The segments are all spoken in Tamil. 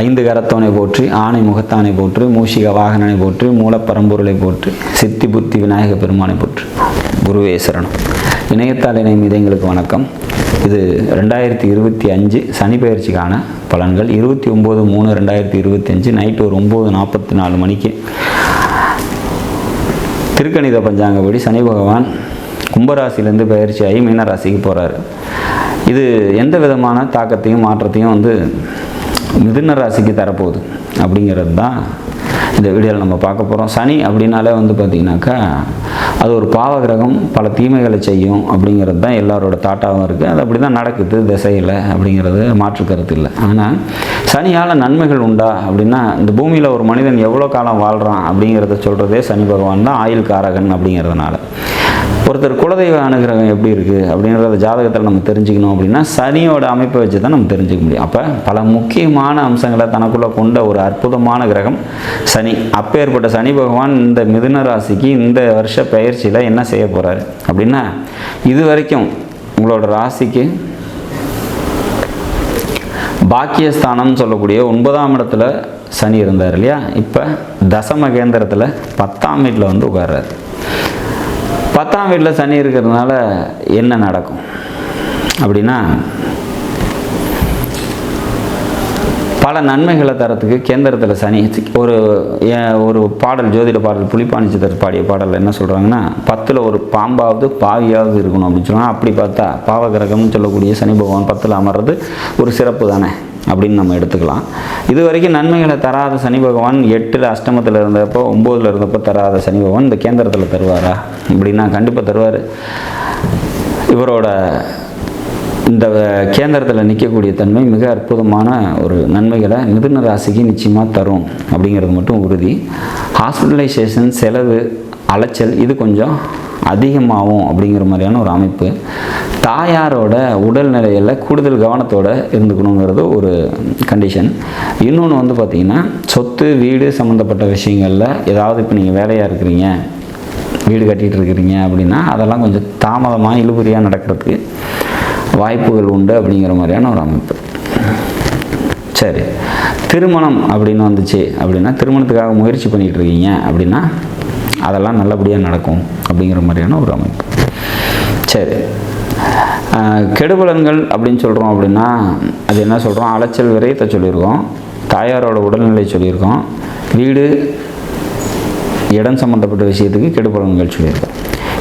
ஐந்து கரத்தவனை போற்றி ஆணை முகத்தானை போற்று மூஷிக வாகனனை போற்றி மூலப்பரம்பொருளை போற்று சித்தி புத்தி விநாயக பெருமானை போற்று. குருவே சரணம். இணையத்தால் இணையும் இதயங்களுக்கு வணக்கம். இது ரெண்டாயிரத்தி இருபத்தி அஞ்சு சனி பயிற்சிக்கான பலன்கள். இருபத்தி ஒம்பது மூணு ரெண்டாயிரத்தி இருபத்தி அஞ்சு நைட்டு ஒரு ஒம்பது நாற்பத்தி நாலு மணிக்கு திருக்கணித பஞ்சாங்கப்படி சனி பகவான் கும்பராசிலேருந்து பயிற்சியாகி மீனராசிக்கு போகிறாரு இது எந்த விதமான தாக்கத்தையும் மாற்றத்தையும் வந்து மிதுன ராசிக்கு தரப்போகுது. அப்படிங்கிறது தான் இந்த வீடியோவில் நம்ம பார்க்க போகிறோம் சனி அப்படின்னாலே வந்து பார்த்திங்கனாக்கா அது ஒரு பாவ கிரகம் பல தீமைகளை செய்யும் அப்படிங்கிறது தான் எல்லாரோட தாட்டாகவும் இருக்குது அது அப்படி தான் நடக்குது திசையில் அப்படிங்கிறது மாற்று கருத்து இல்லை. ஆனால் சனியால் நன்மைகள் உண்டா அப்படின்னா இந்த பூமியில் ஒரு மனிதன் எவ்வளோ காலம் வாழ்கிறான் அப்படிங்கிறத சொல்கிறதே சனி பகவான் தான் ஆயுள் காரகன் அப்படிங்கிறதுனால. ஒருத்தர் குலதெய்வ அனுகிரகம் எப்படி இருக்குது அப்படின்றத ஜாதகத்தில் நம்ம தெரிஞ்சுக்கணும் அப்படின்னா சனியோட அமைப்பை வச்சு தான் நம்ம தெரிஞ்சுக்க முடியும். அப்போ பல முக்கியமான அம்சங்களை தனக்குள்ளே கொண்ட ஒரு அற்புதமான கிரகம் சனி அப்பேற்பட்ட சனி பகவான் இந்த மிதுன ராசிக்கு இந்த வருஷ பயிற்சியில் என்ன செய்ய போகிறாரு அப்படின்னா இது வரைக்கும் உங்களோட ராசிக்கு பாக்கியஸ்தானம்னு சொல்லக்கூடிய ஒன்பதாம் இடத்துல சனி இருந்தார் இல்லையா? இப்போ தசம கேந்திரத்தில் பத்தாம் வீட்டில் வந்து உட்கார்றாரு. பத்தாம் வீட்டில் சனி இருக்கிறதுனால என்ன நடக்கும்? அப்படின்னா பல நன்மைகளை தரத்துக்கு கேந்திரத்தில் சனி ஒரு ஒரு பாடல் ஜோதிட பாடல் புலிப்பாணி சித்தர் பாடிய பாடல் என்ன சொல்கிறாங்கன்னா பத்தில் ஒரு பாம்பாவது பாவியாவது இருக்கணும் அப்படின்னு சொல்லுவாங்க அப்படி பார்த்தா பாவகிரகம்னு சொல்லக்கூடிய சனி பகவான் பத்தில் அமர்றது ஒரு சிறப்பு தானே அப்படின்னு நம்ம எடுத்துக்கலாம். இது வரைக்கும் நன்மைகளை தராத சனி பகவான் எட்டில் அஷ்டமத்தில் இருந்தப்போ ஒம்போதில் இருந்தப்போ தராத சனி பகவான் இந்த கேந்திரத்தில் தருவாரா? அப்படின்னா கண்டிப்பாக தருவார். இவரோட இந்த கேந்திரத்தில் நிற்கக்கூடிய தன்மை மிக அற்புதமான ஒரு நன்மைகளை மிதுன ராசிக்கு நிச்சயமாக தரும் அப்படிங்கிறது மட்டும் உறுதி. ஹாஸ்பிட்டலைசேஷன் செலவு அலைச்சல் இது கொஞ்சம் அதிகமாகும் அப்படிங்கிற மாதிரியான ஒரு அமைப்பு. தாயாரோட உடல்நிலையில் கூடுதல் கவனத்தோடு இருந்துக்கணுங்கிறது ஒரு கண்டிஷன் இன்னொன்று வந்து பார்த்திங்கன்னா சொத்து வீடு சம்மந்தப்பட்ட விஷயங்களில் ஏதாவது இப்போ நீங்கள் வேலையாக இருக்கிறீங்க வீடு கட்டிகிட்டு இருக்கிறீங்க அப்படின்னா அதெல்லாம் கொஞ்சம் தாமதமாக இழுபறியாக நடக்கிறதுக்கு வாய்ப்புகள் உண்டு அப்படிங்கிற மாதிரியான ஒரு அமைப்பு. சரி. திருமணம் அப்படின்னு வந்துச்சு அப்படின்னா திருமணத்துக்காக முயற்சி பண்ணிகிட்டு இருக்கீங்க அப்படின்னா அதெல்லாம் நல்லபடியாக நடக்கும் அப்படிங்கிற மாதிரியான ஒரு அமைப்பு. சரி. கெடுபலன்கள் அப்படின்னு சொல்கிறோம் அப்படின்னா அது என்ன சொல்கிறோம் அலைச்சல் விரயத்தை சொல்லியிருக்கோம். தாயாரோட உடல்நிலை சொல்லியிருக்கோம். வீடு இடம் சம்மந்தப்பட்ட விஷயத்துக்கு கெடுபலன்கள் சொல்லியிருக்கோம்.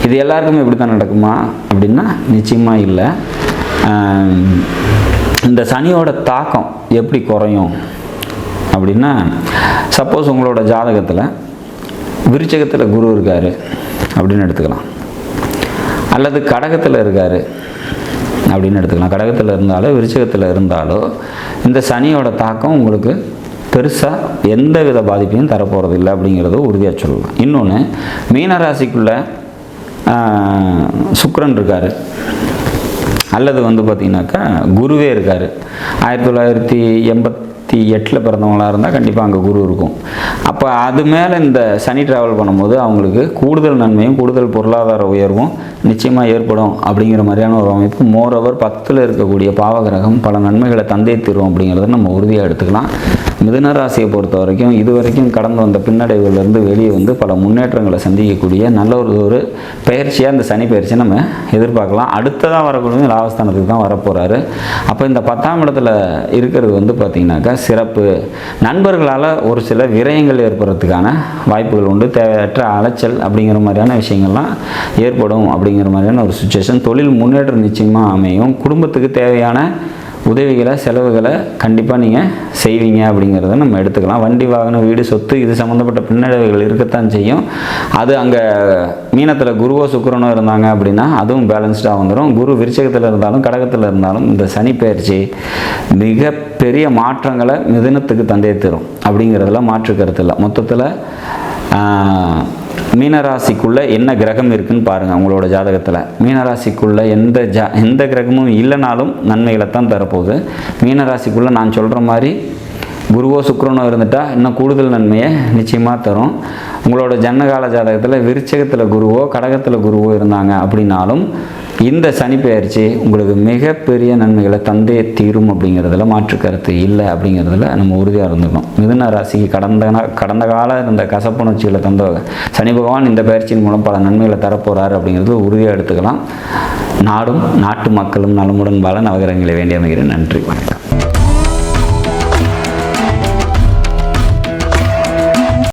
இது எல்லாருக்குமே இப்படி தான் நடக்குமா அப்படின்னா நிச்சயமாக இல்லை. இந்த சனியோட தாக்கம் எப்படி குறையும் அப்படின்னா சப்போஸ் உங்களோட ஜாதகத்தில் விருச்சகத்தில் குரு இருக்கார் அப்படின்னு எடுத்துக்கலாம். அல்லது கடகத்தில் இருக்கார் அப்படின்னு எடுத்துக்கலாம். கடகத்தில் இருந்தாலோ விருச்சகத்தில் இருந்தாலோ இந்த சனியோட தாக்கம் உங்களுக்கு பெருசாக எந்த வித பாதிப்பையும் தரப்போகிறது இல்லை அப்படிங்கிறத உறுதியாக சொல்லலாம். இன்னொன்று மீனராசிக்குள்ளே சுக்கரன் இருக்கார். அல்லது வந்து பார்த்திங்கனாக்கா குருவே இருக்கார். ஆயிரத்தி தொள்ளாயிரத்தி இருபத்தி எட்டில் பிறந்தவங்களாக இருந்தால் கண்டிப்பாக அங்கே குரு இருக்கும். அப்போ அது மேலே இந்த சனி ட்ராவல் பண்ணும்போது அவங்களுக்கு கூடுதல் நன்மையும் கூடுதல் பொருளாதார உயர்வும் நிச்சயமாக ஏற்படும் அப்படிங்கிற மாதிரியான ஒரு அமைப்பு. மோரோவர் பத்தில் இருக்கக்கூடிய பாவகிரகம் பல நன்மைகளை தந்தை தீரும் அப்படிங்கிறத நம்ம உறுதியாக எடுத்துக்கலாம். மிதுன ராசியை பொறுத்த வரைக்கும் இது வரைக்கும் கடந்து வந்த பின்னடைவுலேருந்து வெளியே வந்து பல முன்னேற்றங்களை சந்திக்கக்கூடிய நல்ல ஒரு ஒரு பயிற்சியாக இந்த சனி பயிற்சியை நம்ம எதிர்பார்க்கலாம். அடுத்ததாக வரக்கூடிய லாபஸ்தானத்துக்கு தான் வரப்போகிறாரு அப்போ இந்த பத்தாம் இடத்துல இருக்கிறது வந்து பார்த்திங்கனாக்கா சிறப்பு. நண்பர்களால் ஒரு சில விரயங்கள் ஏற்படுறதுக்கான வாய்ப்புகள் உண்டு. தேவையற்ற அலைச்சல் அப்படிங்கிற மாதிரியான விஷயங்கள்லாம் ஏற்படும் அப்படிங்கிற மாதிரியான ஒரு சுச்சுவேஷன் தொழில் முன்னேற்றம் நிச்சயமாக அமையும். குடும்பத்துக்கு தேவையான உதவிகளை செலவுகளை கண்டிப்பாக நீங்கள் செய்வீங்க அப்படிங்கிறத நம்ம எடுத்துக்கலாம். வண்டி வாகனம் வீடு சொத்து இது சம்மந்தப்பட்ட பின்னடைவுகள் இருக்கத்தான் செய்யும். அது அங்கே மீனத்தில் குருவோ சுக்கரனோ இருந்தாங்க அப்படின்னா அதுவும் பேலன்ஸ்டாக வந்துடும் குரு விருச்சகத்தில் இருந்தாலும் கடகத்தில் இருந்தாலும் இந்த சனி பயிற்சி மிகப்பெரிய மாற்றங்களை மிதனத்துக்கு தந்தே தரும் அப்படிங்கிறதுல மாற்று கருத்து இல்லை. மொத்தத்தில் மீனராசிக்குள்ளே என்ன கிரகம் இருக்குன்னு பாருங்கள் உங்களோட ஜாதகத்தில். மீனராசிக்குள்ளே எந்த ஜா எந்த கிரகமும் இல்லைனாலும் நன்மைகளை தான் தரப்போகுது. மீனராசிக்குள்ளே நான் சொல்கிற மாதிரி குருவோ சுக்கரனோ இருந்துட்டா இன்னும் கூடுதல் நன்மையை நிச்சயமாக தரும். உங்களோட ஜன்னகால ஜாதகத்தில் விருச்சகத்தில் குருவோ கடகத்தில் குருவோ இருந்தாங்க அப்படின்னாலும் இந்த சனி பெயர்ச்சி உங்களுக்கு மிகப்பெரிய நன்மைகளை தந்தே தீரும் அப்படிங்கிறதுல மாற்று கருத்து இல்லை அப்படிங்கிறதுல நம்ம உறுதியாக இருந்துக்கணும். மிதுன ராசிக்கு கடந்த நா- கடந்த கால இந்த கசப்புணர்ச்சிகளை தந்த சனி பகவான் இந்த பயிற்சியின் மூலம் பல நன்மைகளை தரப்போகிறார் அப்படிங்கிறது உறுதியாக எடுத்துக்கலாம். நாடும் நாட்டு மக்களும் நலமுடன் பல நவகிரகங்களை வேண்டி அமைகிறேன். நன்றி வணக்கம்.